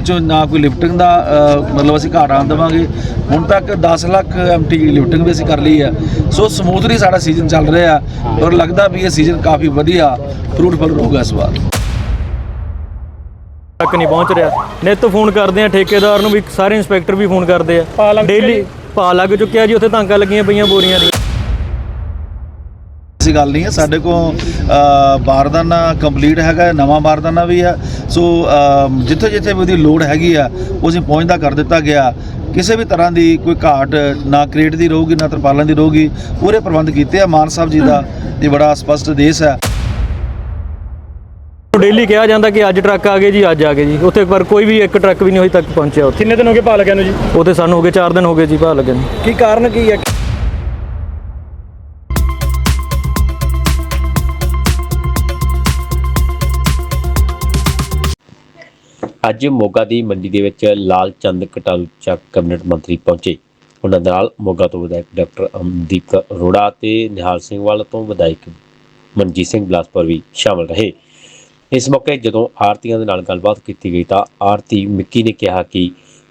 ਚੋਂ ਨਾ ਕੋਈ ਲਿਫਟਿੰਗ ਦਾ ਮਤਲਬ ਅਸੀਂ ਘਾਟ ਆਣ ਦੇਵਾਂਗੇ। ਹੁਣ ਤੱਕ 10 ਲੱਖ ਐਮਟੀ ਲਿਫਟਿੰਗ ਵੀ ਅਸੀਂ ਕਰ ਲਈ ਹੈ ਸੋ ਸਮੂਥਲੀ ਸਾਡਾ ਸੀਜ਼ਨ ਚੱਲ ਰਿਹਾ। ਔਰ ਲੱਗਦਾ ਵੀ ਇਹ ਸੀਜ਼ਨ ਕਾਫੀ ਵਧੀਆ ਫਰੂਟਫੁਲ ਰਹੂਗਾ ਇਸ ਵਾਰ। ਤੱਕ ਨਹੀਂ ਪਹੁੰਚ ਰਿਹਾ। ਨਿੱਤ ਫੋਨ ਕਰਦੇ ਆ ਠੇਕੇਦਾਰ ਨੂੰ ਵੀ ਸਾਰੇ ਇੰਸਪੈਕਟਰ ਵੀ ਫੋਨ ਕਰਦੇ ਆ। ਡੇਲੀ ਪਾ ਲੱਗ ਚੁੱਕਿਆ ਜੀ ਉੱਥੇ ਤਾਂਗਾ ਲੱਗੀਆਂ ਪਈਆਂ ਬੋਰੀਆਂ ਦੀਆਂ ਐਸੀ ਗੱਲ ਨਹੀਂ ਹੈ। ਸਾਡੇ ਕੋਲ ਬਾਰਦਾਨਾ ਕੰਪਲੀਟ ਹੈਗਾ ਨਵਾਂ ਬਾਰਦਾਨਾ ਵੀ ਹੈ। ਸੋ ਜਿੱਥੇ ਜਿੱਥੇ ਵੀ ਉਹਦੀ ਲੋੜ ਹੈਗੀ ਆ ਉਹ ਅਸੀਂ ਪਹੁੰਚਦਾ ਕਰ ਦਿੱਤਾ ਗਿਆ। ਕਿਸੇ ਵੀ ਤਰ੍ਹਾਂ ਦੀ ਕੋਈ ਘਾਟ ਨਾ ਕ੍ਰੇਟ ਦੀ ਰਹੂਗੀ ਨਾ ਤਰਪਾਲਾਂ ਦੀ ਰਹੂਗੀ ਪੂਰੇ ਪ੍ਰਬੰਧ ਕੀਤੇ ਆ ਮਾਨ ਸਾਹਿਬ ਜੀ ਦਾ। ਇਹ ਬੜਾ ਸਪਸ਼ਟ ਦੇਸ਼ ਹੈ। ਡੇਲੀ ਕਿਹਾ ਜਾਂਦਾ ਕਿ ਅੱਜ ਟਰੱਕ ਆ ਗਏ ਜੀ ਅੱਜ ਆ ਗਏ ਜੀ। ਉੱਥੇ ਪਰ ਕੋਈ ਵੀ ਇੱਕ ਟਰੱਕ ਵੀ ਨਹੀਂ ਹੋਈ ਤੱਕ ਪਹੁੰਚਿਆ ਉੱਥੇ। ਕਿੰਨੇ ਦਿਨ ਹੋ ਗਏ ਪਾ ਲੱਗਿਆ ਨੂੰ ਜੀ? ਉੱਥੇ ਸਾਨੂੰ ਹੋ ਗਏ 4 ਦਿਨ ਹੋ ਗਏ ਜੀ ਭਾਅ ਲੱਗਣ ਨੂੰ। ਕੀ ਕਾਰਨ ਕੀ ਹੈ? ਅੱਜ ਮੋਗਾ ਦੀ ਮੰਡੀ ਦੇ ਵਿੱਚ ਲਾਲ ਚੰਦ ਕਟਾਲੂ ਚੱਕ ਕੈਬਨਿਟ ਮੰਤਰੀ ਪਹੁੰਚੇ। ਉਹਨਾਂ ਦੇ ਨਾਲ ਮੋਗਾ ਤੋਂ ਵਿਧਾਇਕ ਡਾਕਟਰ ਅਮਨਦੀਪ ਅਰੋੜਾ ਤੇ ਨਿਹਾਲ ਸਿੰਘ ਵਾਲਾ ਤੋਂ ਵਿਧਾਇਕ ਮਨਜੀਤ ਸਿੰਘ ਬਲਾਸਪੁਰ ਵੀ ਸ਼ਾਮਲ ਰਹੇ। ਇਸ ਮੌਕੇ ਜਦੋਂ ਆਰਤੀਆਂ ਦੇ ਨਾਲ ਗੱਲਬਾਤ ਕੀਤੀ ਗਈ ਤਾਂ ਆਰਤੀ ਮਿੱਕੀ ਨੇ ਕਿਹਾ ਕਿ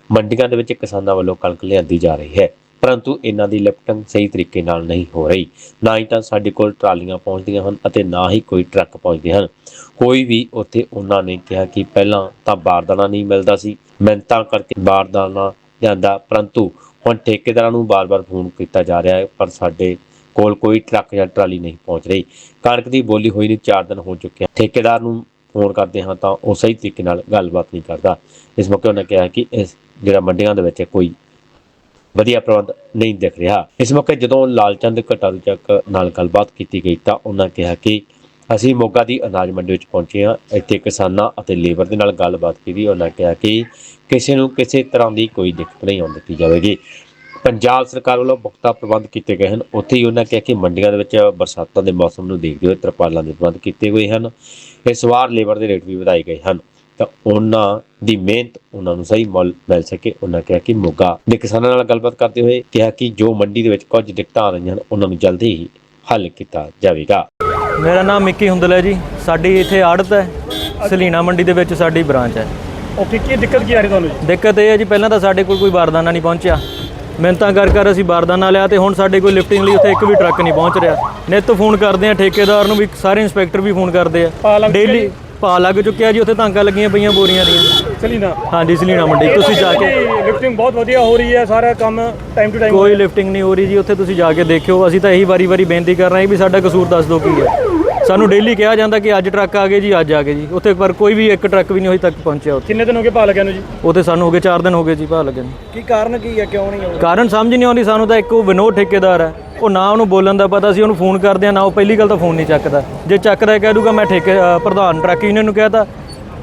ਮੰਡੀਆਂ ਦੇ ਵਿੱਚ ਕਿਸਾਨਾਂ ਵੱਲੋਂ ਕਣਕ ਲਿਆਂਦੀ ਜਾ ਰਹੀ ਹੈ। ਪਰੰਤੂ ਇਹਨਾਂ ਦੀ ਲਿਫਟਿੰਗ ਸਹੀ ਤਰੀਕੇ ਨਾਲ ਨਹੀਂ ਹੋ ਰਹੀ। ਨਾ ਹੀ ਤਾਂ ਸਾਡੇ ਕੋਲ ਟਰਾਲੀਆਂ ਪਹੁੰਚਦੀਆਂ ਹਨ ਅਤੇ ਨਾ ਹੀ ਕੋਈ ਟਰੱਕ ਪਹੁੰਚਦੇ ਹਨ। ਕੋਈ ਵੀ ਉੱਥੇ ਉਹਨਾਂ ਨੇ ਕਿਹਾ ਕਿ ਪਹਿਲਾਂ ਤਾਂ ਬਾਰਦਾਨਾ ਨਹੀਂ ਮਿਲਦਾ ਸੀ। ਮਿਹਨਤਾਂ ਕਰਕੇ ਬਾਰਦਾਨਾ ਜਾਂਦਾ ਪਰੰਤੂ ਹੁਣ ਠੇਕੇਦਾਰਾਂ ਨੂੰ ਬਾਰ-ਬਾਰ ਫੋਨ ਕੀਤਾ ਜਾ ਰਿਹਾ ਹੈ, ਪਰ ਸਾਡੇ ਕੋਲ ਕੋਈ ਟਰੱਕ ਜਾਂ ਟਰਾਲੀ ਨਹੀਂ ਪਹੁੰਚ ਰਹੀ। ਕਣਕ ਦੀ ਬੋਲੀ ਹੋਈ ਨੂੰ 4 ਦਿਨ ਹੋ ਚੁੱਕੇ ਹਨ। ਠੇਕੇਦਾਰ ਨੂੰ ਫੋਨ ਕਰਦੇ ਹਾਂ ਤਾਂ ਉਹ ਸਹੀ ਤਰੀਕੇ ਨਾਲ ਗੱਲਬਾਤ ਨਹੀਂ ਕਰਦਾ। ਇਸ ਮੌਕੇ ਉਹਨਾਂ ਕਿਹਾ ਕਿ ਇਸ ਜਿਹੜਾ ਮੰਡੀਆਂ ਦੇ ਵਿੱਚ ਕੋਈ ਵਧੀਆ ਪ੍ਰਬੰਧ ਨਹੀਂ ਦਿਖ ਰਿਹਾ। ਇਸ ਮੌਕੇ ਜਦੋਂ ਲਾਲਚੰਦ ਕਟਾਰੂ ਨਾਲ ਗੱਲਬਾਤ ਕੀਤੀ ਗਈ ਤਾਂ ਉਹਨਾਂ ਕਿਹਾ ਕਿ ਅਸੀਂ ਮੋਗਾ ਦੀ ਅਨਾਜ ਮੰਡੀ ਵਿੱਚ ਪਹੁੰਚੇ ਹਾਂ। ਇੱਥੇ ਕਿਸਾਨਾਂ ਅਤੇ ਲੇਬਰ ਦੇ ਨਾਲ ਗੱਲਬਾਤ ਕੀਤੀ। ਉਹਨਾਂ ਕਿਹਾ ਕਿ ਕਿਸੇ ਨੂੰ ਕਿਸੇ ਤਰ੍ਹਾਂ ਦੀ ਕੋਈ ਦਿੱਕਤ ਨਹੀਂ ਆਉਣ ਦਿੱਤੀ ਜਾਵੇਗੀ। ਪੰਜਾਬ ਸਰਕਾਰ ਵੱਲੋਂ ਪੁਖਤਾ ਪ੍ਰਬੰਧ ਕੀਤੇ ਗਏ ਹਨ। ਉੱਥੇ ਹੀ ਉਹਨਾਂ ਕਿਹਾ ਕਿ ਮੰਡੀਆਂ ਦੇ ਵਿੱਚ ਬਰਸਾਤਾਂ ਦੇ ਮੌਸਮ ਨੂੰ ਦੇਖਦੇ ਹੋਏ ਤਰਪਾਲਾਂ ਦੇ ਪ੍ਰਬੰਧ ਕੀਤੇ ਹੋਏ ਹਨ। ਇਸ ਵਾਰ ਲੇਬਰ ਦੇ ਰੇਟ ਵੀ ਵਧਾਏ ਗਏ ਹਨ। ਤਾਂ ਉਹਨਾਂ ਦੀ ਮਿਹਨਤ ਉਹਨਾਂ ਨੂੰ ਸਹੀ ਮੁੱਲ ਮਿਲ ਸਕੇ। ਉਹਨਾਂ ਕਿਹਾ ਕਿ ਮੋਗਾ ਦੇ ਕਿਸਾਨਾਂ ਨਾਲ ਗੱਲਬਾਤ ਕਰਦੇ ਹੋਏ ਕਿਹਾ ਕਿ ਜੋ ਮੰਡੀ ਦੇ ਵਿੱਚ ਕੁਝ ਦਿੱਕਤਾਂ ਆ ਰਹੀਆਂ ਹਨ ਉਹਨਾਂ ਨੂੰ ਜਲਦੀ ਹੀ ਹੱਲ ਕੀਤਾ ਜਾਵੇਗਾ। ਮੇਰਾ ਨਾਮ ਮਿੱਕੀ ਹੁੰਦਲ ਹੈ ਜੀ। ਸਾਡੀ ਇੱਥੇ ਆੜਤ ਹੈ। ਸਲੀਨਾ ਮੰਡੀ ਦੇ ਵਿੱਚ ਸਾਡੀ ਬ੍ਰਾਂਚ ਹੈ। ਓਕੇ ਕੀ ਦਿੱਕਤ ਕੀ ਆ ਰਹੀ ਤੁਹਾਨੂੰ ਜੀ? ਦਿੱਕਤ ਇਹ ਹੈ ਜੀ ਪਹਿਲਾਂ ਤਾਂ ਸਾਡੇ ਕੋਲ ਕੋਈ ਬਾਰਦਾਨਾ ਨਹੀਂ ਪਹੁੰਚਿਆ। ਮਿਹਨਤਾਂ ਕਰ ਕਰ ਅਸੀਂ ਬਾਰਦਾਨਾ ਲਿਆ ਤੇ ਹੁਣ ਸਾਡੇ ਕੋਲ ਲਿਫਟਿੰਗ ਲਈ ਉੱਥੇ ਇੱਕ ਵੀ ਟਰੱਕ ਨਹੀਂ ਪਹੁੰਚ ਰਿਹਾ। ਨਿੱਤ ਫੋਨ ਕਰਦੇ ਆ ਠੇਕੇਦਾਰ ਨੂੰ ਵੀ ਸਾਰੇ ਇੰਸਪੈਕਟਰ ਵੀ ਫੋਨ ਕਰਦੇ ਆ। ਡੇਲੀ? ਪਾ ਲੱਗ ਚੁੱਕਿਆ ਜੀ ਉੱਥੇ ਤਾਂਗਾ ਲੱਗੀਆਂ ਪਈਆਂ ਬੋਰੀਆਂ ਦੀਆਂ। ਚਲੀ ਨਾ ਹਾਂਜੀ ਸਲੀਨਾ ਮੰਡੀ ਤੁਸੀਂ ਜਾ ਕੇ ਲਿਫਟਿੰਗ ਬਹੁਤ ਵਧੀਆ ਹੋ ਰਹੀ ਹੈ ਸਾਰਾ ਕੰਮ ਟਾਈਮ ਟੂ ਟਾਈਮ ਕੋਈ ਲਿਫਟਿੰਗ ਨਹੀਂ ਹੋ ਰਹੀ ਜੀ ਉੱਥੇ ਤੁਸੀਂ ਜਾ ਕੇ ਦੇਖਿਓ। ਅਸੀਂ ਤਾਂ ਇਹੀ ਵਾਰੀ-ਵਾਰੀ ਬੇਨਤੀ ਕਰ ਰਹੇ ਹਾਂ ਵੀ ਸਾਡਾ ਕਸੂਰ ਦੱਸ ਦਿਓ ਕੀ ਹੈ। ਸਾਨੂੰ ਡੇਲੀ ਕਿਹਾ ਜਾਂਦਾ ਕਿ ਅੱਜ ਟਰੱਕ ਆ ਗਏ ਜੀ ਅੱਜ ਆ ਗਏ ਜੀ। ਉੱਥੇ ਪਰ ਕੋਈ ਵੀ ਇੱਕ ਟਰੱਕ ਵੀ ਨਹੀਂ ਹੋਈ ਤੱਕ ਪਹੁੰਚਿਆ ਉੱਥੇ। ਕਿੰਨੇ ਦਿਨ ਹੋ ਗਏ ਪਾ ਲੱਗਿਆ ਨੂੰ ਜੀ? ਉੱਥੇ ਸਾਨੂੰ ਹੋ ਗਏ 4 ਦਿਨ ਹੋ ਗਏ ਜੀ ਭਾਅ ਲੱਗਣ ਨੂੰ। ਕੀ ਕਾਰਨ ਕੀ ਹੈ ਕਿਉਂ ਨਹੀਂ ਆਉਂਦਾ? ਕਾਰਨ ਸਮਝ ਨਹੀਂ ਆਉਂਦੀ ਸਾਨੂੰ ਤਾਂ ਇੱਕ ਉਹ ਵਿਨੋਦ ਠੇਕੇਦਾਰ ਹੈ। ਉਹ ਨਾ ਉਹਨੂੰ ਬੋਲਣ ਦਾ ਪਤਾ ਸੀ ਉਹਨੂੰ ਫੋਨ ਕਰਦੇ ਆ ਨਾ ਉਹ ਪਹਿਲੀ ਗੱਲ ਤਾਂ ਫੋਨ ਨਹੀਂ ਚੱਕਦਾ। ਜੇ ਚੱਕਦਾ ਕਹਿ ਦੂਗਾ ਮੈਂ ਠੇਕੇ ਪ੍ਰਧਾਨ ਟਰੱਕ ਯੂਨੀਅਨ ਨੂੰ ਕਹਿਤਾ।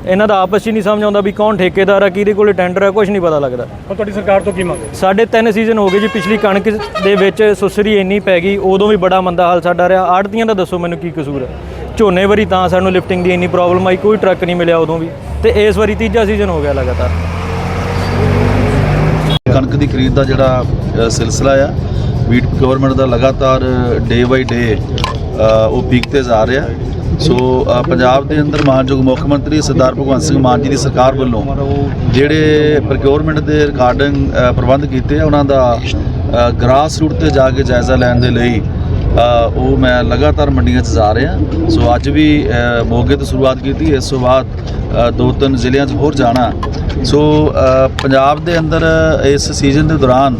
ਇਹਨਾਂ ਦਾ ਆਪਸ 'ਚ ਹੀ ਨਹੀਂ ਸਮਝ ਆਉਂਦਾ ਵੀ ਕੌਣ ਠੇਕੇਦਾਰ ਹੈ ਕਿਹਦੇ ਕੋਲੇ ਟੈਂਡਰ ਹੈ ਕੁਝ ਨਹੀਂ ਪਤਾ ਲੱਗਦਾ। ਹੁਣ ਤੁਹਾਡੀ ਸਰਕਾਰ ਤੋਂ ਕੀ ਮੰਗ? ਸਾਡੇ ਤਿੰਨ ਸੀਜ਼ਨ ਹੋ ਗਏ ਜੀ ਪਿਛਲੀ ਕਣਕ ਦੇ ਵਿੱਚ ਸੁਸਰੀ ਇੰਨੀ ਪੈ ਗਈ ਉਦੋਂ ਵੀ ਬੜਾ ਮੰਦਾ ਹਾਲ ਸਾਡਾ ਰਿਹਾ। ਆੜਤੀਆਂ ਦਾ ਦੱਸੋ ਮੈਨੂੰ ਕੀ ਕਸੂਰ ਹੈ? ਝੋਨੇ ਵਾਰੀ ਤਾਂ ਸਾਨੂੰ ਲਿਫਟਿੰਗ ਦੀ ਇੰਨੀ ਪ੍ਰੋਬਲਮ ਆਈ ਕੋਈ ਟਰੱਕ ਨਹੀਂ ਮਿਲਿਆ ਉਦੋਂ ਵੀ। ਤੇ ਇਸ ਵਾਰੀ ਤੀਜਾ ਸੀਜ਼ਨ ਹੋ ਗਿਆ ਲਗਾਤਾਰ। ਕਣਕ ਦੀ ਖਰੀਦ ਦਾ ਜਿਹੜਾ ਸਿਲਸਿਲਾ ਆ ਵੀਟ ਗਵਰਨਮੈਂਟ ਦਾ ਲਗਾਤਾਰ ਡੇ ਬਾਈ ਡੇ ਉਹ ਪੀਕ ਤੇ ਜਾ ਰਿਹਾ। ਸੋ ਪੰਜਾਬ ਦੇ ਅੰਦਰ ਮਾਨਯੋਗ ਮੁੱਖ ਮੰਤਰੀ ਸਰਦਾਰ ਭਗਵੰਤ ਸਿੰਘ ਮਾਨ ਜੀ ਦੀ ਸਰਕਾਰ ਵੱਲੋਂ ਜਿਹੜੇ ਪ੍ਰੋਕਿਉਰਮੈਂਟ ਦੇ ਰਿਕਾਰਡਿੰਗ ਪ੍ਰਬੰਧ ਕੀਤੇ ਆ, ਉਹਨਾਂ ਦਾ ਗ੍ਰਾਸ ਰੂਟ ਤੇ ਜਾ ਕੇ ਜਾਇਜ਼ਾ ਲੈਣ ਦੇ ਲਈ ਉਹ ਮੈਂ ਲਗਾਤਾਰ ਮੰਡੀਆਂ 'ਚ ਜਾ ਰਿਹਾ। ਸੋ ਅੱਜ ਵੀ ਮੋਗੇ ਤੋਂ ਸ਼ੁਰੂਆਤ ਕੀਤੀ, ਇਸ ਤੋਂ ਬਾਅਦ ਦੋ ਤਿੰਨ ਜ਼ਿਲ੍ਹਿਆਂ 'ਚ ਹੋਰ ਜਾਣਾ। ਸੋ ਪੰਜਾਬ ਦੇ ਅੰਦਰ ਇਸ ਸੀਜ਼ਨ ਦੇ ਦੌਰਾਨ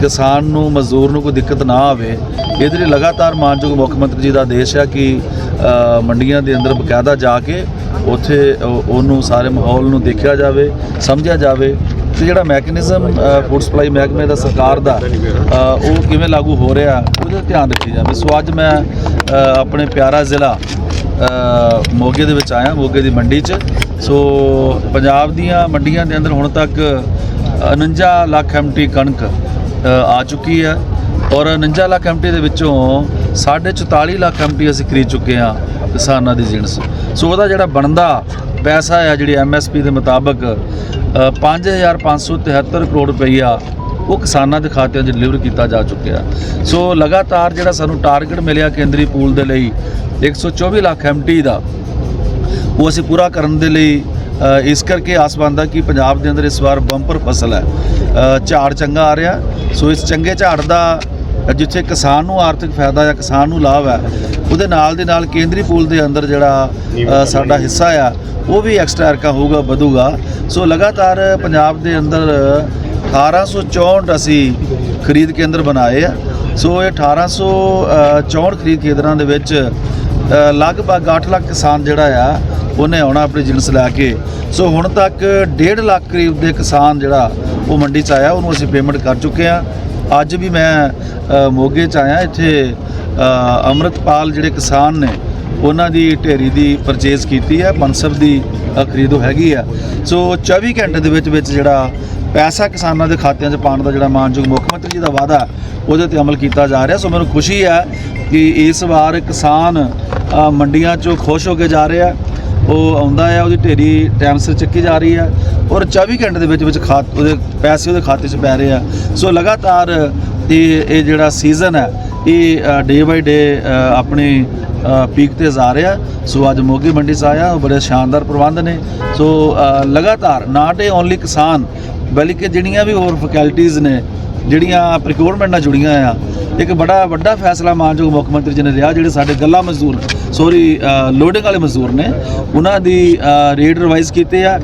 ਕਿਸਾਨ ਨੂੰ, ਮਜ਼ਦੂਰ ਨੂੰ ਕੋਈ ਦਿੱਕਤ ਨਾ ਆਵੇ, ਇਹਦੇ ਲਈ ਲਗਾਤਾਰ ਮਾਨਯੋਗ ਮੁੱਖ ਮੰਤਰੀ ਜੀ ਦਾ ਆਦੇਸ਼ ਹੈ ਕਿ ਮੰਡੀਆਂ ਦੇ ਅੰਦਰ ਬਕਾਇਦਾ ਜਾ ਕੇ ਉੱਥੇ ਉਹਨੂੰ ਸਾਰੇ ਮਾਹੌਲ ਨੂੰ ਦੇਖਿਆ ਜਾਵੇ, ਸਮਝਿਆ ਜਾਵੇ ਤੇ ਜਿਹੜਾ ਮੈਕੈਨਿਜ਼ਮ ਫੂਡ ਸਪਲਾਈ ਮਹਿਕਮੇ ਦਾ ਸਰਕਾਰ ਦਾ ਉਹ ਕਿਵੇਂ ਲਾਗੂ ਹੋ ਰਿਹਾ, ਉਹਦਾ ਧਿਆਨ ਰੱਖਿਆ ਜਾਵੇ। ਸੋ ਅੱਜ ਮੈਂ ਆਪਣੇ ਪਿਆਰਾ ਜ਼ਿਲ੍ਹਾ ਮੋਗੇ ਦੇ ਵਿੱਚ ਆਇਆ, ਮੋਗੇ ਦੀ ਮੰਡੀ 'ਚ। ਸੋ ਪੰਜਾਬ ਦੀਆਂ ਮੰਡੀਆਂ ਦੇ ਅੰਦਰ ਹੁਣ ਤੱਕ 49 ਲੱਖ ਐਮਟੀ ਕਣਕ ਆ ਚੁੱਕੀ ਹੈ। ਔਰ 49 ਲੱਖ ਐਮਟੀ ਦੇ ਵਿੱਚੋਂ 44 ਲੱਖ ਐਮਟੀ ਅਸੀਂ ਖਰੀਦ ਚੁੱਕੇ ਹਾਂ ਕਿਸਾਨਾਂ ਦੀ ਜਿਣਸ। ਸੋ ਉਹਦਾ ਜਿਹੜਾ ਬਣਦਾ ਪੈਸਾ ਆ ਜਿਹੜੀ ਐਮਐਸਪੀ ਦੇ ਮੁਤਾਬਕ ਅ, 5573 ਕਰੋੜ ਰੁਪਈਆ ਉਹ ਕਿਸਾਨਾਂ ਦੇ ਖਾਤਿਆਂ 'ਚ ਡਿਲੀਵਰ ਕੀਤਾ ਜਾ ਚੁੱਕਿਆ। ਸੋ ਲਗਾਤਾਰ ਜਿਹੜਾ ਸਾਨੂੰ ਟਾਰਗੇਟ ਮਿਲਿਆ ਕੇਂਦਰੀ ਪੂਲ ਦੇ ਲਈ 124 ਲੱਖ ਐਮਟੀ ਦਾ ਉਹ ਅਸੀਂ ਪੂਰਾ ਕਰਨ ਦੇ ਲਈ ਇਸ ਕਰਕੇ ਆਸ ਬੰਦਾ ਕਿ ਪੰਜਾਬ ਦੇ ਅੰਦਰ ਇਸ ਵਾਰ ਬੰਪਰ ਫਸਲ ਹੈ। ਝਾੜ ਚੰਗਾ ਆ ਰਿਹਾ। ਸੋ ਇਸ ਚੰਗੇ ਝਾੜ ਦਾ, ਜਿੱਥੇ ਕਿਸਾਨ ਨੂੰ ਆਰਥਿਕ ਫਾਇਦਾ ਜਾਂ ਕਿਸਾਨ ਨੂੰ ਲਾਭ ਹੈ, ਉਹਦੇ ਨਾਲ ਦੇ ਨਾਲ ਕੇਂਦਰੀ ਪੂਲ ਦੇ ਅੰਦਰ ਜਿਹੜਾ ਸਾਡਾ ਹਿੱਸਾ ਆ, ਉਹ ਵੀ ਐਕਸਟਰਾ ਅਰਕਾ ਹੋਊਗਾ, ਵਧੂਗਾ। ਸੋ ਲਗਾਤਾਰ ਪੰਜਾਬ ਦੇ ਅੰਦਰ 1864 ਅਸੀਂ ਖਰੀਦ ਕੇਂਦਰ ਬਣਾਏ ਆ। ਸੋ ਇਹ 1864 ਖਰੀਦ ਕੇਂਦਰਾਂ ਦੇ ਵਿੱਚ ਲਗਭਗ 8 ਲੱਖ ਕਿਸਾਨ ਜਿਹੜਾ ਆ ਉਹਨੇ ਆਉਣਾ ਆਪਣੀ ਜਿਣਸ ਲੈ ਕੇ। ਸੋ ਹੁਣ ਤੱਕ 1.5 ਲੱਖ ਕਰੀਬ ਦੇ ਕਿਸਾਨ ਜਿਹੜਾ ਉਹ ਮੰਡੀ 'ਚ ਆਇਆ ਉਹਨੂੰ ਅਸੀਂ ਪੇਮੈਂਟ ਕਰ ਚੁੱਕੇ ਆ ਅੱਜ ਵੀ ਮੈਂ ਮੋਗੇ 'ਚ ਆਇਆ ਇੱਥੇ ਅ, ਅੰਮ੍ਰਿਤਪਾਲ ਜਿਹੜੇ ਕਿਸਾਨ ਨੇ ਉਹਨਾਂ ਦੀ ਢੇਰੀ ਦੀ ਪਰਚੇਜ਼ ਕੀਤੀ ਹੈ। ਮਨਸਬ ਦੀ ਅ, ਖਰੀਦ ਉਹ ਹੈਗੀ ਆ। ਸੋ 24 ਘੰਟੇ ਦੇ ਵਿੱਚ ਵਿੱਚ ਜਿਹੜਾ ਪੈਸਾ ਕਿਸਾਨਾਂ ਦੇ ਖਾਤਿਆਂ 'ਚ ਪਾਉਣ ਦਾ ਜਿਹੜਾ ਮਾਨਯੋਗ ਮੁੱਖ ਮੰਤਰੀ ਜੀ ਦਾ ਵਾਅਦਾ ਉਹਦੇ ਤੇ ਅਮਲ ਕੀਤਾ ਜਾ ਰਿਹਾ। ਸੋ ਮੈਨੂੰ ਖੁਸ਼ੀ ਹੈ ਕਿ ਇਸ ਵਾਰ ਕਿਸਾਨ ਮੰਡੀਆਂ 'ਚੋਂ ਖੁਸ਼ ਹੋ ਕੇ ਜਾ ਰਿਹਾ ਉਹ ਆਉਂਦਾ ਆ, ਉਹਦੀ ਢੇਰੀ ਟਾਈਮ ਸਿਰ ਚੱਕੀ ਜਾ ਰਹੀ ਹੈ ਔਰ 24 ਘੰਟੇ ਦੇ ਵਿੱਚ ਵਿੱਚ ਖਾਤ, ਉਹਦੇ ਪੈਸੇ ਉਹਦੇ ਖਾਤੇ 'ਚ ਪੈ ਰਹੇ ਆ। ਸੋ ਲਗਾਤਾਰ ਇਹ ਇਹ ਜਿਹੜਾ ਸੀਜ਼ਨ ਹੈ ਇਹ ਡੇ ਬਾਈ ਡੇ ਆਪਣੀ ਪੀਕ ਤੇ ਜਾ ਰਿਹਾ। ਸੋ ਅੱਜ ਮੋਗੀ ਮੰਡੀ 'ਚ ਆਇਆ ਬੜੇ ਸ਼ਾਨਦਾਰ ਪ੍ਰਬੰਧ ਨੇ। ਸੋ ਲਗਾਤਾਰ ਨਾਟ ਏ ਓਨਲੀ ਕਿਸਾਨ, ਬਲਕਿ ਜਿਹੜੀਆਂ ਵੀ ਹੋਰ ਫੈਕਲਟੀਆਂ ਨੇ, ਜਿਹੜੀਆਂ ਪ੍ਰੋਕਿਉਰਮੈਂਟ ਨਾਲ ਜੁੜੀਆਂ ਆ ਇੱਕ ਬੜਾ ਵੱਡਾ ਫੈਸਲਾ ਮਾਨਯੋਗ ਮੁੱਖ ਮੰਤਰੀ ਜੀ ਨੇ ਲਿਆ, ਜਿਹੜੇ ਸਾਡੇ ਗੱਲਾ ਮਜ਼ਦੂਰ ਸੋਰੀ ਲੋਡਿੰਗ ਵਾਲੇ ਮਜ਼ਦੂਰ ਨੇ, ਉਹਨਾਂ ਦੀ ਰੇਟ ਰਿਵਾਈਜ਼ ਕੀਤੇ ਆ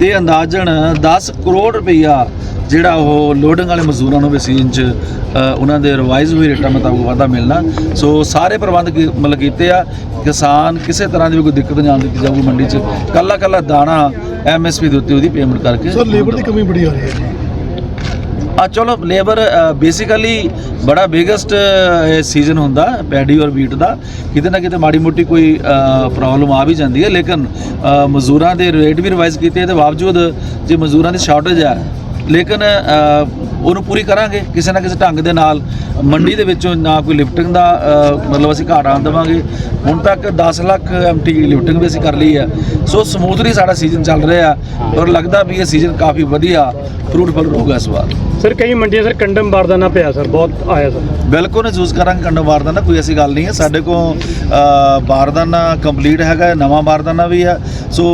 ਤੇ ਅੰਦਾਜ਼ਨ 10 ਕਰੋੜ ਰੁਪਈਆ ਜਿਹੜਾ ਉਹ ਲੋਡਿੰਗ ਵਾਲੇ ਮਜ਼ਦੂਰਾਂ ਨੂੰ ਵੀ ਸੀਜ਼ਨ 'ਚ ਉਹਨਾਂ ਦੇ ਰਿਵਾਈਜ਼ ਹੋਈ ਰੇਟਾਂ ਮੁਤਾਬਕ ਵਾਧਾ ਮਿਲਣਾ। ਸੋ ਸਾਰੇ ਪ੍ਰਬੰਧ ਕੀ- ਮਤਲਬ ਕੀਤੇ ਆ, ਕਿਸਾਨ ਕਿਸੇ ਤਰ੍ਹਾਂ ਦੀ ਵੀ ਕੋਈ ਦਿੱਕਤ ਨਹੀਂ ਆਉਣ ਦਿੱਤੀ ਜਾਊਗੀ ਮੰਡੀ 'ਚ। ਕੱਲਾ ਕੱਲਾ ਦਾਣਾ ਐਮਐਸਪੀ ਦੇ ਉੱਤੇ ਉਹਦੀ ਪੇਮੈਂਟ ਕਰਕੇ ਸਰ ਲੇਬਰ ਦੀ ਕਮੀ ਬੜੀ ਆ ਰਹੀ ਹੈ ਆ ਚਲੋ, ਲੇਬਰ ਬੇਸਿਕਲੀ ਬੜਾ ਬਿਗੇਸਟ ਸੀਜ਼ਨ ਹੁੰਦਾ, ਪੈਡੀ ਔਰ ਬੀਟ ਦਾ। ਕਿਤੇ ਨਾ ਕਿਤੇ ਮਾੜੀ ਮੋਟੀ ਕੋਈ ਪ੍ਰੋਬਲਮ ਆ ਵੀ ਜਾਂਦੀ ਹੈ, ਲੇਕਿਨ ਮਜ਼ਦੂਰਾਂ ਦੇ ਰੇਟ ਵੀ ਰਿਵਾਈਜ਼ ਕੀਤੇ, ਤੇ ਬਾਵਜੂਦ ਜੇ ਮਜ਼ਦੂਰਾਂ ਦੀ ਸ਼ਾਰਟੇਜ ਹੈ ਲੇਕਿਨ ਉਹਨੂੰ ਪੂਰੀ ਕਰਾਂਗੇ ਕਿਸੇ ਨਾ ਕਿਸੇ ਢੰਗ ਦੇ ਨਾਲ। ਮੰਡੀ ਦੇ ਵਿੱਚੋਂ ਨਾ ਕੋਈ ਲਿਫਟਿੰਗ ਦਾ ਮਤਲਬ ਅਸੀਂ ਘਾਟ ਆਉਣ ਦੇਵਾਂਗੇ। ਹੁਣ ਤੱਕ 10 ਲੱਖ ਐਮਟੀ ਲਿਫਟਿੰਗ ਵੀ ਅਸੀਂ ਕਰ ਲਈ ਹੈ। ਸੋ ਸਮੂਥਲੀ ਸਾਡਾ ਸੀਜ਼ਨ ਚੱਲ ਰਿਹਾ ਔਰ ਲੱਗਦਾ ਵੀ ਇਹ ਸੀਜ਼ਨ ਕਾਫੀ ਵਧੀਆ ਫਰੂਟਫੁਲ ਰਹੂਗਾ ਇਸ ਵਾਰ। ਸਰ ਕਈ ਮੰਡੀਆਂ ਸਰ ਕੰਡਮ ਬਾਰਦਾਨਾ ਪਿਆ ਸਰ ਬਹੁਤ ਆਇਆ ਸਰ। ਬਿਲਕੁਲ ਮਹਿਸੂਸ ਕਰਾਂਗੇ ਕੰਡੋ ਬਾਰਦਾਨਾ ਕੋਈ ਐਸੀ ਗੱਲ ਨਹੀਂ ਹੈ। ਸਾਡੇ ਕੋਲ ਬਾਰਦਾਨਾ ਕੰਪਲੀਟ ਹੈਗਾ ਨਵਾਂ ਬਾਰਦਾਨਾ ਵੀ ਹੈ। ਸੋ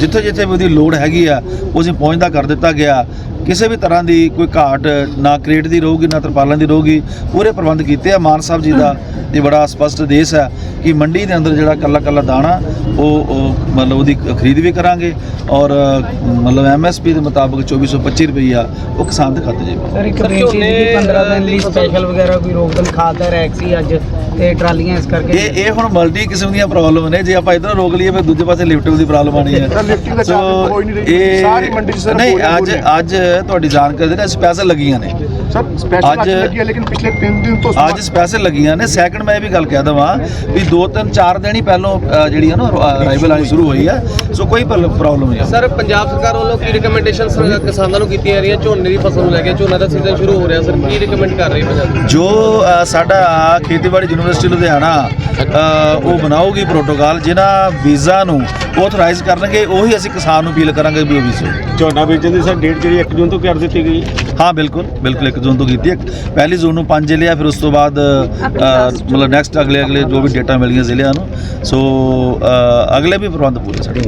ਜਿੱਥੇ ਜਿੱਥੇ ਵੀ ਉਹਦੀ ਲੋੜ ਹੈਗੀ ਆ ਉਹ ਅਸੀਂ ਪਹੁੰਚਦਾ ਕਰ ਦਿੱਤਾ ਗਿਆ। ਕਿਸੇ ਵੀ ਤਰ੍ਹਾਂ ਦੀ ਕੋਈ ਘਾਟ ਨਾ ਕ੍ਰੇਟ ਦੀ ਰਹੂਗੀ ਨਾ ਤਰਪਾਲਾਂ ਦੀ ਰਹੂਗੀ ਪੂਰੇ ਪ੍ਰਬੰਧ ਕੀਤੇ ਆ। ਮਾਨ ਸਾਹਿਬ ਜੀ ਦਾ ਇਹ ਬੜਾ ਸਪਸ਼ਟ ਦੇਸ਼ ਹੈ ਕਿ ਮੰਡੀ ਦੇ ਅੰਦਰ ਜਿਹੜਾ ਕੱਲਾ ਕੱਲਾ ਦਾਣਾ ਉਹ ਮਤਲਬ ਉਹਦੀ ਖਰੀਦ ਵੀ ਕਰਾਂਗੇ ਔਰ ਮਤਲਬ ਐਮਐਸਪੀ ਦੇ ਮੁਤਾਬਕ 2425 ਰੁਪਈਆ ਉਹ ਕਿਸਾਨ ਦੇ ਖਾਤੇ ਜਾਏਗਾ ਸਰ ਇੱਕ ਬੇਨਤੀ ਸੀ 15 ਦਿਨ ਲਈ ਸਪੈਸ਼ਲ ਵਗੈਰਾ ਕੋਈ ਰੋਕਦਮ ਖਾਦਾ ਰੈਕ ਸੀ ਅੱਜ ਤੇ ਟਰਾਲੀਆਂ ਇਸ ਕਰਕੇ ਇਹ ਇਹ ਹੁਣ ਮਲਟੀ ਕਿਸਮ ਦੀਆਂ ਪ੍ਰੋਬਲਮ ਨੇ। ਜੇ ਆਪਾਂ ਇਧਰ ਰੋਕ ਲਈਏ ਫਿਰ ਦੂਜੇ ਪਾਸੇ ਲਿਫਟਿੰਗ ਦੀ ਪ੍ਰੋਬਲਮ ਆਣੀ ਹੈ। ਸਰ, ਦਾ ਸੋ charge ਕੋਈ ਨਹੀਂ ਰਹੀ। ਇਹ ਸਾਰੀ ਮੰਡੀ 'ਚ ਸਿਰਫ ਨਹੀਂ ਅੱਜ। ਅੱਜ ਤੁਹਾਡੀ ਜਾਣਕਾਰੀ ਦੇ ਸਪੈਸ਼ਲ ਲੱਗੀਆਂ ਨੇ। ਸਰ ਸਪੈਸ਼ਲ ਅੱਜ- ਅੱਜ ਲੱਗੀ ਹੈ ਲੇਕਿਨ ਪਿਛਲੇ 3 ਦਿਨ ਤੋਂ ਅੱਜ ਸਪੈਸ਼ਲ ਲੱਗੀਆਂ ਨੇ। ਸੈਕੰਡ ਮੈਂ ਇਹ ਵੀ ਗੱਲ ਕਹਿ ਦਵਾਂ ਵੀ ਦੋ ਤਿੰਨ ਚਾਰ ਦਿਨ ਹੀ ਪਹਿਲੋਂ ਜਿਹੜੀ ਹੈ ਨਾ ਅਰਾਈਵਲ ਆਣੀ ਸ਼ੁਰੂ ਹੋਈ ਹੈ ਸੋ ਕੋਈ ਪ੍ਰੋਬਲਮ ਨਹੀਂ ਸਰ ਪੰਜਾਬ ਸਰਕਾਰ ਵੱਲੋਂ ਕੀ ਰਿਕਮੈਂਡੇਸ਼ਨਸ ਕਿਸਾਨਾਂ ਨੂੰ ਕੀਤੀਆਂ ਜਾ ਰਹੀਆਂ? ਝੋਨੇ ਦੀ ਫਸਲ ਨੂੰ ਲੈ ਕੇ ਝੋਨਾ ਦਾ ਸੀਜ਼ਨ ਸ਼ੁਰੂ ਹੋ ਰਿਹਾ। ਸਰ ਕੀ ਰਿਕਮੈਂਡ ਕਰ ਰਹੀ ਪੰਜਾਬ? ਜੋ ਸਾਡਾ ਖੇਤੀਬਾੜੀ ਯੂਨੀਵਰਸਿਟੀ ਲੁਧਿਆਣਾ ਉਹ ਬਣਾਉਗੀ ਪ੍ਰੋਟੋਕਾਲ ਜਿਨ੍ਹਾਂ ਵੀਜ਼ਾ ਨੂੰ ਆਥੋਰਾਈਜ਼ ਕਰਨਗੇ ਉਹੀ ਅਸੀਂ ਕਿਸਾਨ ਨੂੰ ਅਪੀਲ ਕਰਾਂਗੇ ਵੀ ਉਹ ਵੀਜ਼ਾ ਝੋਨਾ ਵੇਚਣ ਦੀ ਸਰ ਡੇਟ ਜਿਹੜੀ 1 ਜੂਨ ਤੋਂ ਕਰ ਦਿੱਤੀ ਗਈ ਹਾਂ। ਬਿਲਕੁਲ ਬਿਲਕੁਲ 1 ਜੂਨ ਤੋਂ ਕੀਤੀ ਹੈ। ਪਹਿਲੀ ਜੂਨ ਨੂੰ 5 ਜ਼ਿਲ੍ਹੇ ਆ ਫਿਰ ਉਸ ਤੋਂ ਬਾਅਦ ਮਤਲਬ ਨੈਕਸਟ ਅਗਲੇ ਅਗਲੇ ਜੋ ਵੀ ਡੇਟਾ ਮਿਲੀਆਂ ਜ਼ਿਲ੍ਹਿਆਂ ਨੂੰ। ਸੋ ਅਗਲੇ ਵੀ ਪ੍ਰਬੰਧ ਪੂਰੇ ਸਾਡੇ